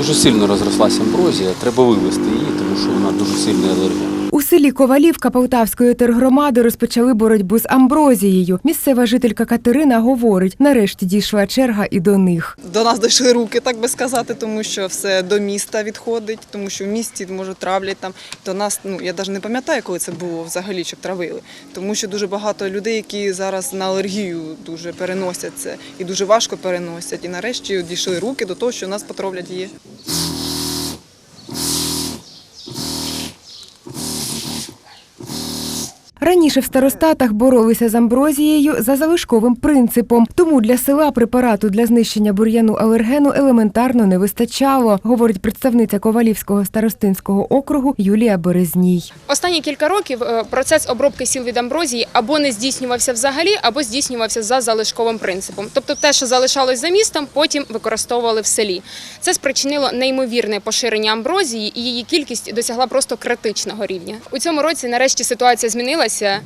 Дуже сильно розрослася амброзія, треба вивезти її, тому що вона дуже сильна алерген. У селі Ковалівка Полтавської тергромади розпочали боротьбу з амброзією. Місцева жителька Катерина говорить, нарешті дійшла черга і до них. До нас дійшли руки, так би сказати, тому що все до міста відходить, тому що в місті може травлять там. До нас, ну я навіть не пам'ятаю, коли це було взагалі, щоб травили. Тому що дуже багато людей, які зараз на алергію дуже переносять це і дуже важко переносять. І нарешті дійшли руки до того, що нас потравлять її. Раніше в старостатах боролися з амброзією за залишковим принципом. Тому для села препарату для знищення бур'яну алергену елементарно не вистачало, говорить представниця Ковалівського старостинського округу Юлія Березній. Останні кілька років е, процес обробки сіл від амброзії або не здійснювався взагалі, або здійснювався за залишковим принципом. Тобто те, що залишалось за містом, потім використовували в селі. Це спричинило неймовірне поширення амброзії, і її кількість досягла просто критичного рівня. У цьому році нарешті ситуація змінилася. Е,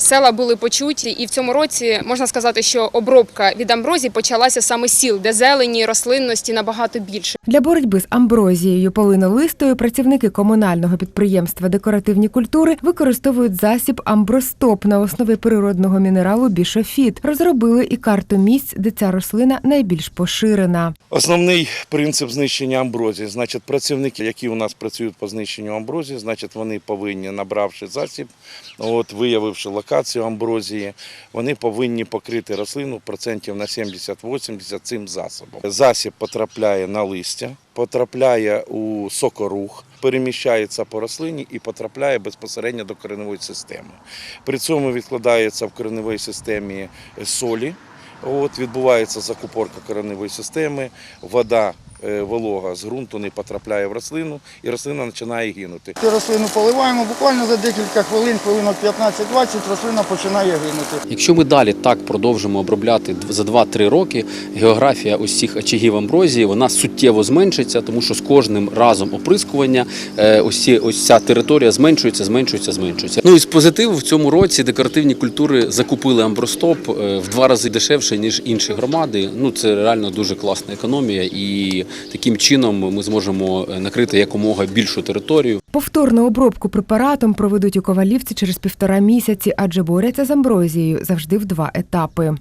Села були почуті, і в цьому році можна сказати, що обробка від амброзії почалася саме сіл, де зелені, рослинності набагато більше. Для боротьби з амброзією полинолистою працівники комунального підприємства декоративні культури використовують засіб амбростоп на основі природного мінералу бішофіт. Розробили і карту місць, де ця рослина найбільш поширена. Основний принцип знищення амброзії, значить, працівники, які у нас працюють по знищенню амброзії, значить, вони повинні, набравши засіб, от, виявивши локацію амброзії, вони повинні покрити рослину процентів на 70-80 цим засобом. Засіб потрапляє на листя, потрапляє у сокорух, переміщається по рослині і потрапляє безпосередньо до кореневої системи. При цьому відкладається в кореневій системі солі. От відбувається закупорка кореневої системи, вода волога з ґрунту не потрапляє в рослину, і рослина починає гинути. Цю рослину поливаємо, буквально за декілька хвилин, хвилинок 15-20, рослина починає гинути. Якщо ми далі так продовжимо обробляти за 2-3 роки, географія ось цих очагів амброзії вона суттєво зменшиться, тому що з кожним разом оприскування е, ось, ці, ось ця територія зменшується, зменшується, зменшується. Ну і з позитиву в цьому році декоративні культури закупили амбростоп е, в два рази дешевше ніж інші громади. Ну це реально дуже класна економія, і таким чином ми зможемо е, накрити якомога більшу територію. Повторну обробку препаратом проведуть у Ковалівці через півтора місяці, адже борються з амброзією завжди в два етапи.